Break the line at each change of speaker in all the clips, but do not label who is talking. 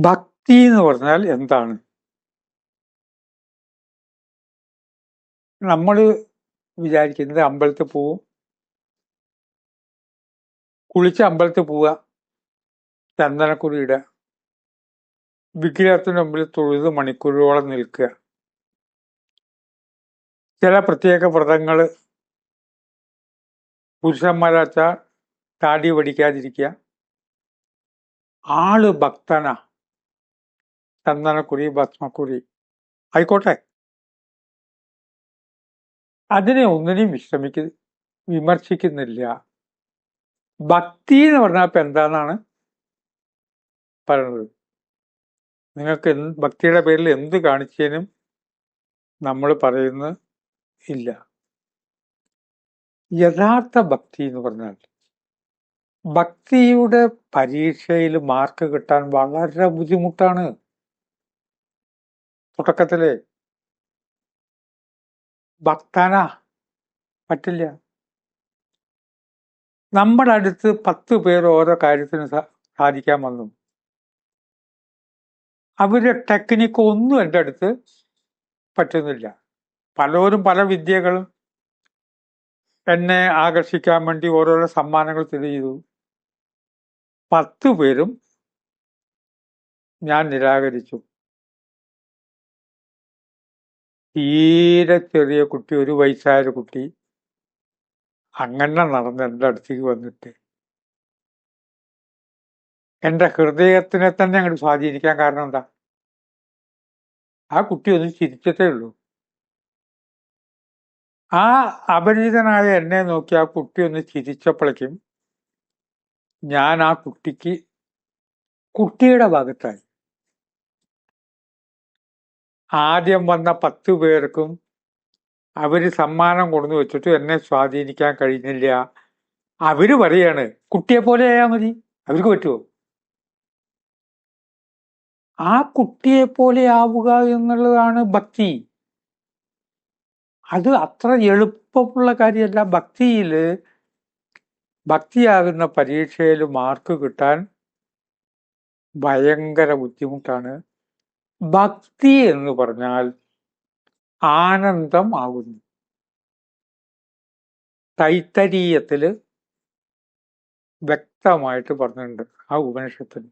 ഭക്തി എന്ന് പറഞ്ഞാൽ എന്താണ്? നമ്മൾ വിചാരിക്കുന്നത് അമ്പലത്തിൽ പോവും. കുളിച്ച് അമ്പലത്തിൽ പോവുക. ചന്ദനക്കുറി ഇടുക. വിഗ്രഹത്തിന് മുമ്പിൽ തൊഴുത് മണിക്കൂറുകളോളം നിൽക്കുക. ചില പ്രത്യേക വ്രതങ്ങൾ പുരുഷന്മാരാച്ചാൽ താടി പഠിക്കാതിരിക്കുക. ആൾ ഭക്തന. ചന്ദനക്കുറി ഭസ്മക്കുരി ആയിക്കോട്ടെ. അതിനെ ഒന്നിനെയും വിശ്രമിക്ക വിമർശിക്കുന്നില്ല. ഭക്തി എന്ന് പറഞ്ഞാൽ ഇപ്പം എന്താണെന്നാണ് പറയുന്നത് നിങ്ങൾക്ക് ഭക്തിയുടെ പേരിൽ എന്ത് കാണിച്ചതിനും നമ്മൾ പറയുന്ന ഇല്ല. യഥാർത്ഥ ഭക്തി എന്ന് പറഞ്ഞാൽ ഭക്തിയുടെ പരീക്ഷയിൽ മാർക്ക് കിട്ടാൻ വളരെ ബുദ്ധിമുട്ടാണ്. തുടക്കത്തിൽ ഭക്തന പറ്റില്ല. നമ്മുടെ അടുത്ത് പത്ത് പേർ ഓരോ കാര്യത്തിന് സാധിക്കാൻ വന്നു. അവരുടെ ടെക്നിക്ക് ഒന്നും എന്റെ അടുത്ത് പറ്റുന്നില്ല. പലരും പല വിദ്യകളും എന്നെ ആകർഷിക്കാൻ വേണ്ടി ഓരോരോ സമ്മാനങ്ങൾ ചെയ്തു പത്ത് പേരും ഞാൻ നിരാകരിച്ചു. തീരെ ചെറിയ കുട്ടി ഒരു വയസ്സായ കുട്ടി അങ്ങനെ നടന്ന് എന്റെ അടുത്തേക്ക് വന്നിട്ട് എന്റെ ഹൃദയത്തിനെ തന്നെ അങ്ങോട്ട് സ്വാധീനിക്കാൻ കാരണം എന്താ? ആ കുട്ടി ഒന്ന് ചിരിച്ചതേ ഉള്ളൂ. ആ അപരിചിതനായ എന്നെ നോക്കി ആ കുട്ടി ഒന്ന് ചിരിച്ചപ്പോഴേക്കും ഞാൻ ആ കുട്ടിക്ക് കുട്ടിയുടെ ഭാഗത്തായി. ആദ്യം വന്ന പത്ത് പേർക്കും അവർ സമ്മാനം കൊണ്ടു വെച്ചിട്ട് എന്നെ സ്വാധീനിക്കാൻ കഴിഞ്ഞില്ല. അവർ പറയാണ് കുട്ടിയെ പോലെ ആയാൽ മതി. അവർക്ക് പറ്റുമോ ആ കുട്ടിയെ പോലെ ആവുക എന്നുള്ളതാണ് ഭക്തി. അത് അത്ര എളുപ്പമുള്ള കാര്യമല്ല. ഭക്തിയിൽ ഭക്തിയാകുന്ന പരീക്ഷയിൽ മാർക്ക് കിട്ടാൻ ഭയങ്കര ബുദ്ധിമുട്ടാണ്. ഭക്തി എന്ന് പറഞ്ഞാൽ ആനന്ദം ആകുന്നു തൈത്തരീയത്തിൽ വ്യക്തമായിട്ട് പറഞ്ഞിട്ടുണ്ട് ആ ഉപനിഷത്തിൽ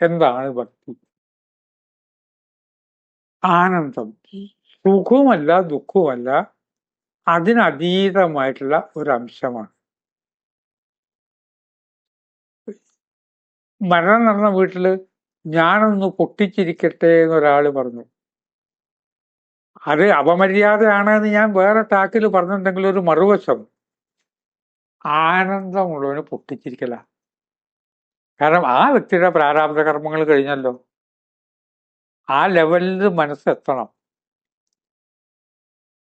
എന്താണ് ഭക്തി? ആനന്ദം. സുഖവുമല്ല ദുഃഖവുമല്ല അതിനതീതമായിട്ടുള്ള ഒരു അംശമാണ്. മരണം നടന്ന വീട്ടിൽ ഞാനൊന്ന് പൊട്ടിച്ചിരിക്കട്ടെ എന്നൊരാൾ പറഞ്ഞു. അത് അപമര്യാദയാണ് എന്ന് ഞാൻ വേറെ ടാക്കിൽ പറഞ്ഞിട്ടുണ്ടെങ്കിൽ ഒരു മറുവശം. ആനന്ദമുള്ളവന് പൊട്ടിച്ചിരിക്കല. കാരണം ആ വ്യക്തിയുടെ പ്രാരാബ്ധ കർമ്മങ്ങൾ കഴിഞ്ഞല്ലോ. ആ ലെവലിൽ മനസ്സെത്തണം.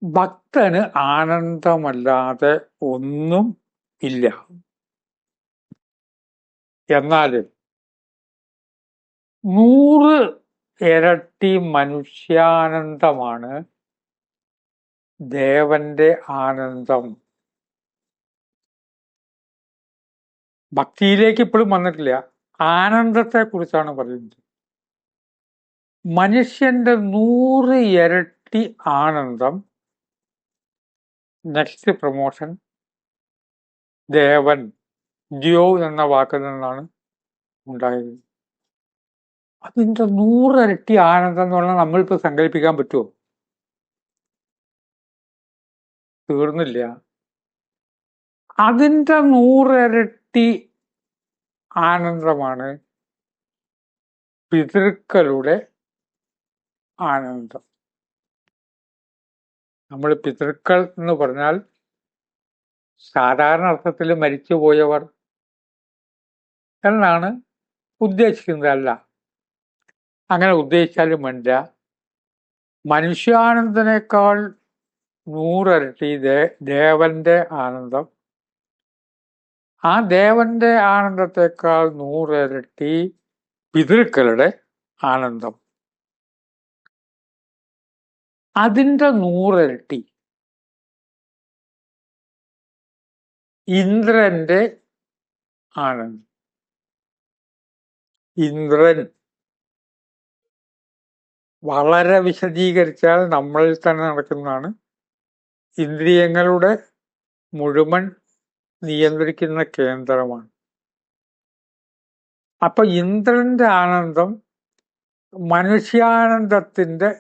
ഭക്തന് ആനന്ദമല്ലാതെ ഒന്നും ഇല്ല. എന്നാൽ നൂറ് ഇരട്ടി മനുഷ്യാനന്ദമാണ് ദേവന്റെ ആനന്ദം. ഭക്തിയിലേക്ക് ഇപ്പോഴും വന്നിട്ടില്ല. ആനന്ദത്തെ കുറിച്ചാണ് പറയുന്നത്. മനുഷ്യന്റെ നൂറ് ഇരട്ടി ആനന്ദം. നെക്സ്റ്റ് പ്രൊമോഷൻ ദേവൻ ദ്യോ എന്ന വാക്കിൽ നിന്നാണ് ഉണ്ടായത്. അതിന്റെ നൂറിരട്ടി ആനന്ദം എന്ന് പറഞ്ഞാൽ നമ്മളിപ്പോ സങ്കല്പിക്കാൻ പറ്റുമോ തീർന്നില്ല. അതിന്റെ നൂറിരട്ടി ആനന്ദമാണ് പിതൃക്കളുടെ ആനന്ദം. നമ്മൾ പിതൃക്കൾ എന്ന് പറഞ്ഞാൽ സാധാരണ അർത്ഥത്തിൽ മരിച്ചുപോയവർ എന്നാണ് ഉദ്ദേശിക്കുന്നതല്ല. അങ്ങനെ ഉദ്ദേശിച്ചാലും വേണ്ട. മനുഷ്യാനന്ദനേക്കാൾ നൂറരട്ടി ദേ ദേവന്റെ ആനന്ദം. ആ ദേവന്റെ ആനന്ദത്തെക്കാൾ നൂറരട്ടി പിതൃക്കളുടെ ആനന്ദം. അതിന്റെ നൂറരട്ടി ഇന്ദ്രന്റെ ആനന്ദം. ഇന്ദ്രൻ വളരെ വിശദീകരിച്ചാൽ നമ്മളിൽ തന്നെ നടക്കുന്നതാണ്. ഇന്ദ്രിയങ്ങളുടെ മുഴുവൻ നിയന്ത്രിക്കുന്ന കേന്ദ്രമാണ്. അപ്പൊ ഇന്ദ്രന്റെ ആനന്ദം മനുഷ്യാനന്ദത്തിന്റെ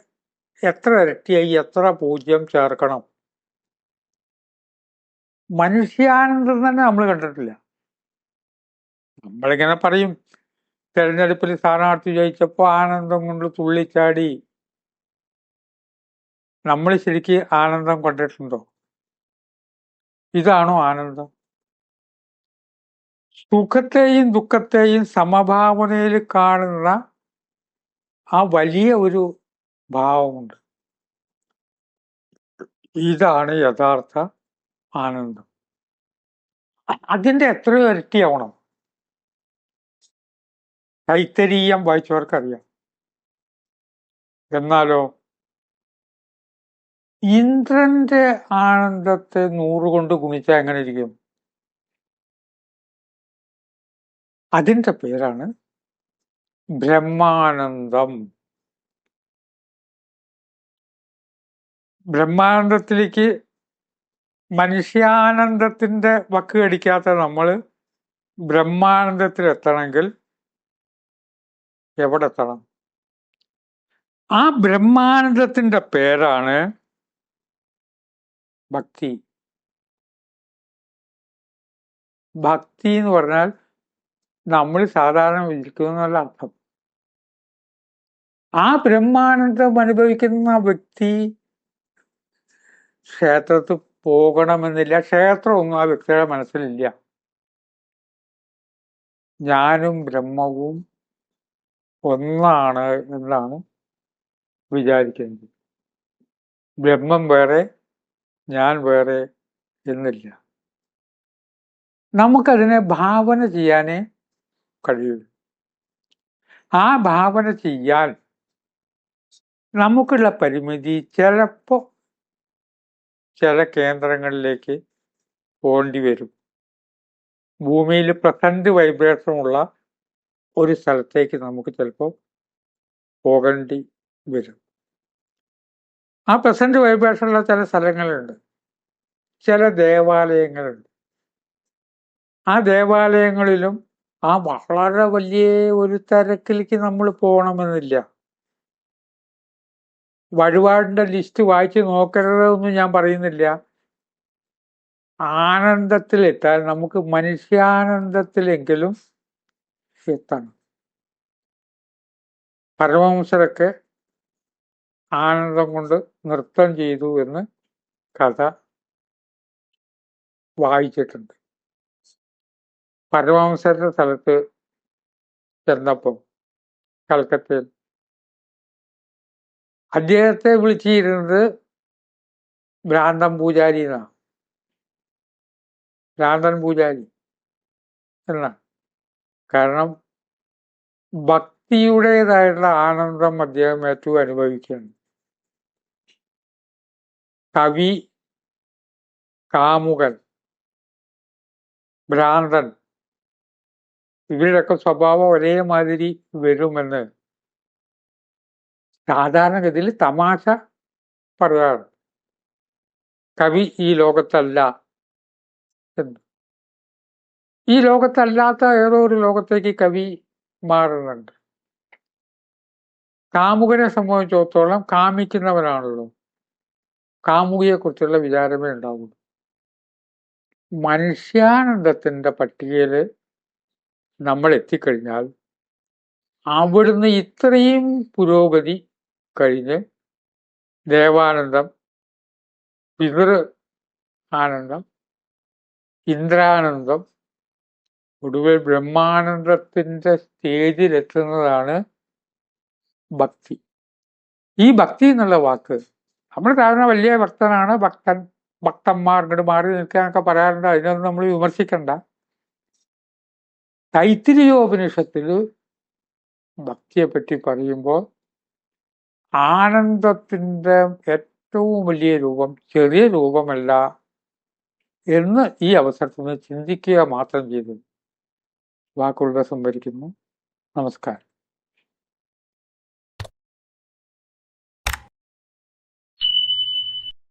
എത്ര ഇരട്ടിയായി എത്ര പൂജ്യം ചേർക്കണം? മനുഷ്യാനന്ദം തന്നെ നമ്മൾ കണ്ടിട്ടില്ല. നമ്മളിങ്ങനെ പറയും തെരഞ്ഞെടുപ്പിൽ സ്ഥാനാർത്ഥി ജയിച്ചപ്പോൾ ആനന്ദം കൊണ്ട് തുള്ളിച്ചാടി. നമ്മൾ ശരിക്ക് ആനന്ദം കണ്ടിട്ടുണ്ടോ? ഇതാണോ ആനന്ദം? സുഖത്തെയും ദുഃഖത്തെയും സമഭാവനയിൽ കാണുന്ന ആ വലിയ ഒരു ഭാവമുണ്ട്. ഇതാണ് യഥാർത്ഥ ആനന്ദം. അതിന്റെ എത്രയോ ഇരട്ടിയാവണം. കൈത്തരീയം വായിച്ചവർക്കറിയാം. എന്നാലോ ഇന്ദ്രന്റെ ആനന്ദത്തെ നൂറുകൊണ്ട് ഗുണിച്ചാൽ എങ്ങനെ ഇരിക്കും? അതിന്റെ പേരാണ് ബ്രഹ്മാനന്ദം. ബ്രഹ്മാനന്ദത്തിലേക്ക് മനുഷ്യാനന്ദത്തിന്റെ വക്ക് കടിക്കാത്ത നമ്മൾ ബ്രഹ്മാനന്ദത്തിൽ എത്തണമെങ്കിൽ എവിടെ എത്തണം ആ ബ്രഹ്മാനന്ദത്തിന്റെ പേരാണ് ഭക്തി. ഭക്തി എന്ന് പറഞ്ഞാൽ നമ്മൾ സാധാരണ വിളിക്കുന്നല്ല അർത്ഥം. ആ ബ്രഹ്മാനന്ദം അനുഭവിക്കുന്ന വ്യക്തി ക്ഷേത്രത്തിൽ പോകണമെന്നില്ല. ക്ഷേത്രമൊന്നും ആ വ്യക്തിയുടെ മനസ്സിലില്ല. ഞാനും ബ്രഹ്മവും ഒന്നാണ് എന്നാണ് വിചാരിക്കുന്നത്. ബ്രഹ്മം വേറെ ഞാൻ വേറെ എന്നില്ല. നമുക്കതിനെ ഭാവന ചെയ്യാനേ കഴിയൂ. ആ ഭാവന ചെയ്യാൻ നമുക്കുള്ള പരിമിതി ചിലപ്പോൾ ചില കേന്ദ്രങ്ങളിലേക്ക് പോണ്ടി വരും. ഭൂമിയിൽ പ്രസന്റ് വൈബ്രേഷൻ ഉള്ള ഒരു സ്ഥലത്തേക്ക് നമുക്ക് ചിലപ്പോൾ പോകേണ്ടി വരും. ആ പ്രസന്റ് വൈബ്രേഷനുള്ള ചില സ്ഥലങ്ങളുണ്ട്. ചില ദേവാലയങ്ങളുണ്ട്. ആ ദേവാലയങ്ങളിലും ആ വളരെ വലിയ ഒരു തിരക്കിലേക്ക് നമ്മൾ പോകണമെന്നില്ല. വഴിപാടിന്റെ ലിസ്റ്റ് വായിച്ച് നോക്കരുതെന്ന് ഞാൻ പറയുന്നില്ല. ആനന്ദത്തിലെത്താൻ നമുക്ക് മനുഷ്യാനന്ദത്തിലെങ്കിലും എത്തണം പരമഹംസരൊക്കെ ആനന്ദം കൊണ്ട് നൃത്തം ചെയ്തു എന്ന് കഥ വായിച്ചിട്ടുണ്ട്. പരമഹംസരുടെ സ്ഥലത്ത് ചെന്നപ്പം കൽക്കത്തയിൽ അദ്ദേഹത്തെ വിളിച്ചിരുന്നത് ഭ്രാന്തൻ പൂജാരി എന്നാണ്. ഭ്രാന്തൻ പൂജാരി എന്നാണ്. കാരണം ഭക്തിയുടേതായിട്ടുള്ള ആനന്ദം അദ്ദേഹം ഏറ്റവും അനുഭവിക്കുകയാണ് കവി കാമുകൻ ഭ്രാന്തൻ ഇവരുടെയൊക്കെ സ്വഭാവം ഒരേമാതിരി വരുമെന്ന് സാധാരണഗതിയിൽ തമാശ പറയാറ് കവി ഈ ലോകത്തല്ല എന്ന്. ഈ ലോകത്തല്ലാത്ത ഏതോ ഒരു ലോകത്തേക്ക് കവി മാറുന്നുണ്ട്. കാമുകനെ സംബന്ധിച്ചിടത്തോളം കാമിക്കുന്നവനാണല്ലോ. കാമുകിയെ കുറിച്ചുള്ള വിചാരമേ ഉണ്ടാവുള്ളൂ. മനുഷ്യാനന്ദത്തിന്റെ പട്ടികയിൽ നമ്മൾ എത്തിക്കഴിഞ്ഞാൽ അവിടുന്ന് ഇത്രയും പുരോഗതി കഴിഞ്ഞ് ദേവാനന്ദം പിതൃ ആനന്ദം ഇന്ദ്രാനന്ദം ഒടുവിൽ ബ്രഹ്മാനന്ദത്തിന്റെ സ്റ്റേജിലെത്തുന്നതാണ് ഭക്തി. ഈ ഭക്തി എന്നുള്ള വാക്ക് നമ്മൾ സാധാരണ വലിയ ഭക്തനാണ് ഭക്തൻ ഭക്തന്മാർ ഇങ്ങോട്ട് മാറി നിൽക്കാനൊക്കെ പറയാറുണ്ട് അതിനൊന്നും നമ്മൾ വിമർശിക്കണ്ട. തൈത്തിരിയോപനിഷത്തിൽ ഭക്തിയെ പറ്റി പറയുമ്പോൾ ആനന്ദത്തിന്റെ ഏറ്റവും വലിയ രൂപം ചെറിയ രൂപമല്ല എന്ന് ഈ അവസരത്തിൽ നിന്ന് ചിന്തിക്കുക മാത്രം ചെയ്തു. വാക്കുകളുടെ സംഭരിക്കുന്നു നമസ്കാരം.